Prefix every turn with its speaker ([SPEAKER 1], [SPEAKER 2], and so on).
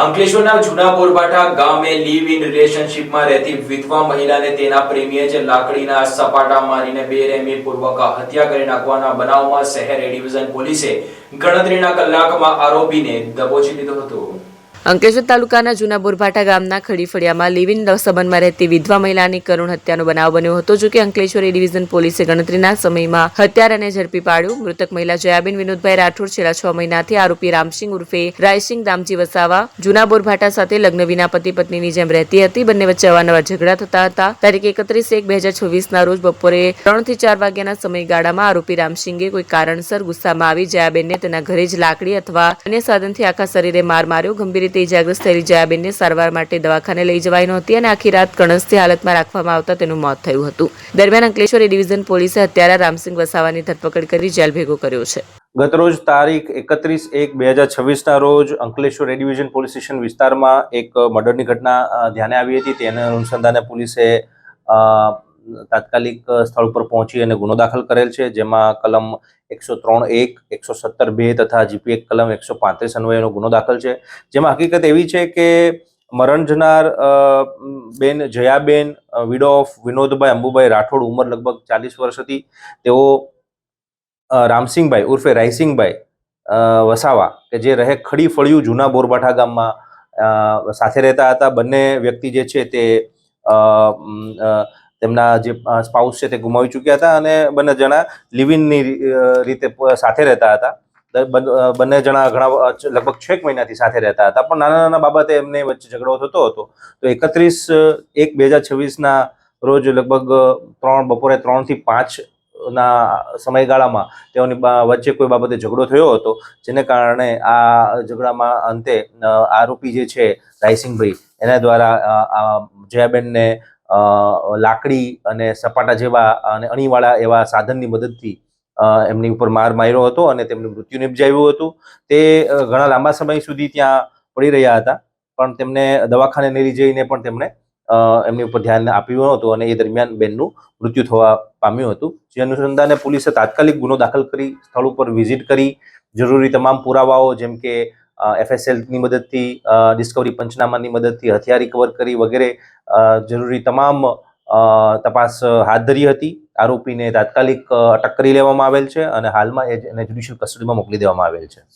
[SPEAKER 1] અંકલેશ્વરના જૂના બોરબાટા ગામે લીવ ઇન રિલેશનશિપમાં રહેતી વિધવા મહિલાને તેના પ્રેમીએ જ લાકડીના સપાટા મારીને બેરહેમીપૂર્વક હત્યા કરી નાખવાના બનાવમાં શહેર એ ડિવિઝન પોલીસે ગણતરીના કલાકમાં આરોપીને દબોચી લીધો હતો.
[SPEAKER 2] અંકલેશ્વર તાલુકાના જૂના બોરભાટા ગામના ખડીફળિયામાં લિવિન સંબંધમાં રહેતી વિધવા મહિલાની કરુણ હત્યાનો બનાવ બન્યો હતો, જો કે અંકલેશ્વર એ ડિવિઝન પોલીસે ગણતરીના સમયમાં હત્યારાને ઝડપી પાડ્યું. મૃતક મહિલા જયાબેન વિનોદભાઈ રાઠોડ છેલ્લા છ મહિનાથી આરોપી રામસિંહ ઉર્ફે રાયસિંહ દામજી વસાવા જૂના બોરભાટા સાથે લગ્ન વિના પતિ પત્નીની જેમ રહેતી હતી. બંને વચ્ચે અવારનવાર ઝઘડા થતા હતા. તારીખ એકત્રીસ એક બે હજાર છવ્વીસના રોજ બપોરે ત્રણથી ચાર વાગ્યાના સમયગાળામાં આરોપી રામસિંગે કોઈ કારણસર ગુસ્સામાં આવી જયાબેનને તેના ઘરે જ લાકડી અથવા અન્ય સાધનથી આખા શરીરે માર માર્યો. ગંભીર રીતે ઇજાગ્રસ્ત થયેલી જયાબેનને સારવાર માટે દવાખાને લઈ જવાઈ નહોતી અને આખી રાત કણસથી હાલતમાં રાખવામાં આવતા તેનું મોત થયું હતું. દરમિયાન અંકલેશ્વર ડિવિઝન પોલીસે હત્યારા રામસિંહ વસાવાની ધરપકડ કરી જેલ ભેગો કર્યો છે.
[SPEAKER 3] ગતરોજ તારીખ એકત્રીસ એક બે હજાર છવ્વીસના રોજ Ankleshwar A division police station વિસ્તારમાં એક મર્ડરની ઘટના ધ્યાને આવી હતી. તેના અનુસંધાને પોલીસે તાત્કાલિક સ્થળ પર પહોંચી અને ગુનો દાખલ કરેલ છે, જેમાં કલમ એકસો ત્રણ એક, એકસો સત્તર બે તથા જીપી એક કલમ એકસો પાંત્રીસ અન્વયનો ગુનો દાખલ છે. જેમાં હકીકત એવી છે કે મરણ જનાર બેન જયાબેન વિડો ઓફ વિનોદભાઈ અંબુભાઈ રાઠોડ ઉંમર લગભગ ચાલીસ વર્ષ હતી. તેઓ રામસિંહભાઈ ઉર્ફે રાયસિંહભાઈ વસાવા, કે જે રહે ખડી ફળિયું જૂના બોરબાઠા ગામમાં સાથે રહેતા હતા. બંને વ્યક્તિ જે છે તે તેમના જે સ્પાઉસ છે તે ગુમાવી ચૂક્યા હતા અને બંને જણા લિવિનની રીતે સાથે રહેતા હતા. બન- જણા ઘણા લગભગ છ એક મહિનાથી સાથે રહેતા હતા. પણ નાના નાના બાબતે એમને વચ્ચે ઝઘડો થતો હતો. તો એકત્રીસ એક બે હજાર છવ્વીસના રોજ લગભગ ત્રણ, બપોરે ત્રણથી પાંચ ના સમયગાળામાં તેઓની વચ્ચે કોઈ બાબતે ઝઘડો થયો હતો, જેને કારણે આ ઝઘડામાં અંતે આરોપી જે છે, રાયસિંહભાઈ, એના દ્વારા જયાબેનને લાકડી અને સપાટા જેવા અને અણીવાળા એવા સાધનની મદદથી એમની ઉપર માર માર્યો હતો અને તેમનું મૃત્યુ નિપજાવ્યું હતું. તે ઘણા લાંબા સમય સુધી ત્યાં પડી રહ્યા હતા, પણ તેમને દવાખાને લઈ જઈને પણ તેમણે એમની ઉપર ધ્યાન આપ્યું નહોતું અને એ દરમિયાન બેનનું મૃત્યુ થવા પામ્યું હતું. જે અનુસંધાને પોલીસે તાત્કાલિક ગુનો દાખલ કરી, સ્થળ ઉપર વિઝિટ કરી, જરૂરી તમામ પુરાવાઓ જેમ કે એફએસએલની મદદથી ડિસ્કવરી પંચનામાની મદદથી હથિયાર રિકવર કરી વગેરે જરૂરી તમામ તપાસ હાથ ધરી હતી. આરોપીને તાત્કાલિક અટક કરી લેવામાં આવેલ છે અને હાલમાં એને જ્યુડિશિયલ કસ્ટડીમાં મોકલી દેવામાં આવેલ છે.